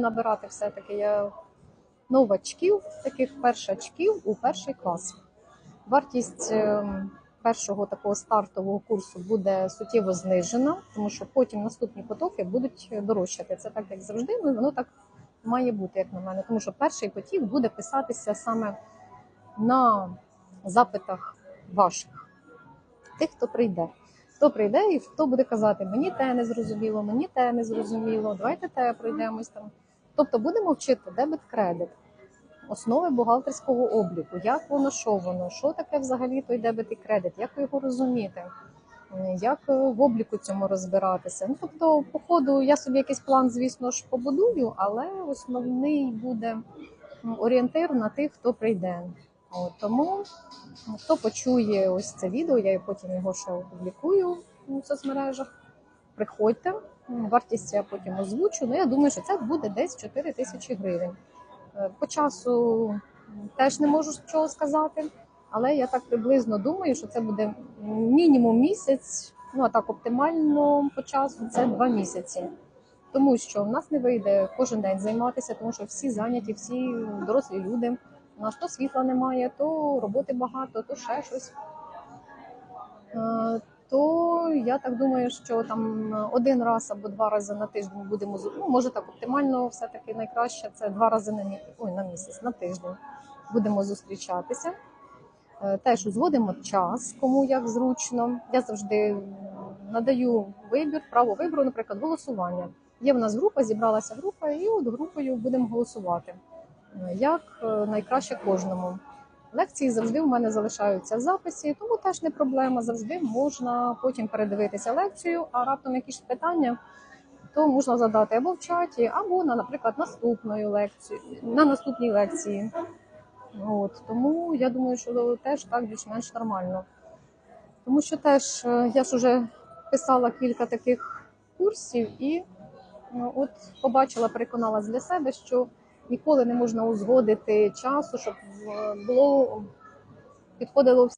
набирати все-таки я новачків, таких першачків у перший клас. Вартість е, першого такого стартового курсу буде суттєво знижена, тому що потім наступні потоки будуть дорожчати. Це так, як завжди, ну воно так має бути, як на мене. Тому що перший потік буде писатися саме на запитах ваших, тих, хто прийде. Хто прийде і хто буде казати, мені те не зрозуміло, мені те не зрозуміло, давайте те пройдемось там. Тобто будемо вчити дебет кредит, основи бухгалтерського обліку, як воно, що воно, що таке взагалі той дебет і кредит, як його розуміти, як е, в обліку цьому розбиратися. Ну тобто, по ходу я собі якийсь план, звісно ж, побудую, але основний буде орієнтир на тих, хто прийде. От, тому хто почує ось це відео, я потім його ще опублікую у соцмережах. Приходьте, вартість я потім озвучу. Ну я думаю, що це буде десь 4 тисячі гривень. Е, По часу теж не можу чого сказати, але я так приблизно думаю, що це буде мінімум місяць. Ну а так оптимально по часу це два місяці. Тому що в нас не вийде кожен день займатися, тому що всі зайняті, всі дорослі люди. У нас то світла немає, то роботи багато, то ще щось. Е, То я так думаю, що там один раз або два рази на тиждень будемо ну, може так оптимально, все таки найкраще це два рази на мі... Ой, на місяць, на тиждень будемо зустрічатися. Е, Теж узгодимо час, кому як зручно. Я завжди надаю вибір, право вибору, наприклад, голосування. Є в нас група, зібралася група, і от групою будемо голосувати. Е, Як е, найкраще кожному. Лекції завжди в мене залишаються в записі, тому теж не проблема. Завжди можна потім передивитися лекцію, а раптом якісь питання, то можна задати або в чаті, або на, наприклад, наступною лекцію, на наступній лекції. От тому я думаю, що теж так більш-менш нормально. Тому що теж е, я ж вже писала кілька таких курсів і ну, от побачила, переконалась для себе, що ніколи не можна узгодити часу, щоб е, було підходило